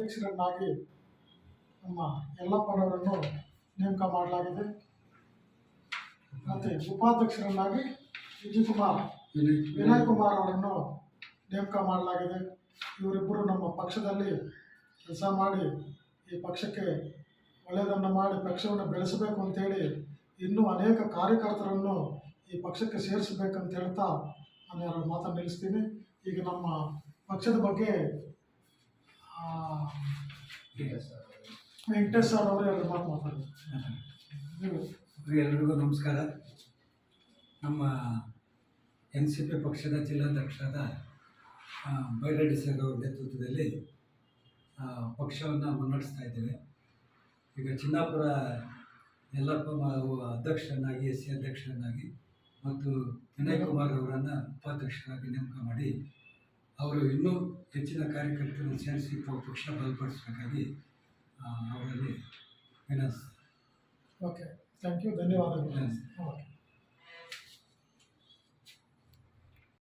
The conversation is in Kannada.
ಅಧ್ಯಕ್ಷರನ್ನಾಗಿ ನಮ್ಮ ಯಲ್ಲಪ್ಪನವರನ್ನು ನೇಮಕ ಮಾಡಲಾಗಿದೆ. ಮತ್ತು ಉಪಾಧ್ಯಕ್ಷರನ್ನಾಗಿ ವಿಜಯಕುಮಾರ್ ವಿನಯ್ ಕುಮಾರ್ ಅವರನ್ನು ನೇಮಕ ಮಾಡಲಾಗಿದೆ. ಇವರಿಬ್ಬರು ನಮ್ಮ ಪಕ್ಷದಲ್ಲಿ ಕೆಲಸ ಮಾಡಿ ಈ ಪಕ್ಷಕ್ಕೆ ಒಳ್ಳೆಯದನ್ನು ಮಾಡಿ ಪಕ್ಷವನ್ನು ಬೆಳೆಸಬೇಕು ಅಂತೇಳಿ ಇನ್ನೂ ಅನೇಕ ಕಾರ್ಯಕರ್ತರನ್ನು ಈ ಪಕ್ಷಕ್ಕೆ ಸೇರಿಸಬೇಕಂತ ಹೇಳ್ತಾ ನಾನು ಮಾತನ್ನು ನಿಲ್ಲಿಸ್ತೀನಿ. ಈಗ ನಮ್ಮ ಪಕ್ಷದ ಬಗ್ಗೆ ಆ, ವೆಂಕಟೇಶ್ ಸರ್ ಅವರು ಮಾತು ಎಲ್ರಿಗೂ ನಮಸ್ಕಾರ ನಮ್ಮ ಎನ್ ಸಿ ಪಿ ಪಕ್ಷದ ಜಿಲ್ಲಾಧ್ಯಕ್ಷರಾದ ಬೈರೆಡ್ಡಿ ಸರ್ ಅವರ ನೇತೃತ್ವದಲ್ಲಿ ಪಕ್ಷವನ್ನು ಮುನ್ನಡೆಸ್ತಾ ಇದ್ದೇವೆ. ಈಗ ಚಿನ್ನಾಪುರ ಯಲ್ಲಪ್ಪ ಅಧ್ಯಕ್ಷರನ್ನಾಗಿ ಎಸ್ ಸಿ ಅಧ್ಯಕ್ಷರನ್ನಾಗಿ ಮತ್ತು ವಿನಯ್ ಕುಮಾರ್ ಅವರನ್ನು ಉಪಾಧ್ಯಕ್ಷರಾಗಿ ನೇಮಕ ಮಾಡಿ ಅವರು ಇನ್ನೂ ಹೆಚ್ಚಿನ ಕಾರ್ಯಕರ್ತರನ್ನು ಸೇರಿಸಿ ಪಕ್ಷ ಬಲಪಡಿಸಬೇಕಾಗಿ ಅವರಲ್ಲಿ ವಿನಂತಿಸ್ತಾರೆ ಓಕೆ ಥ್ಯಾಂಕ್ ಯು ಧನ್ಯವಾದಗಳು. ಓಕೆ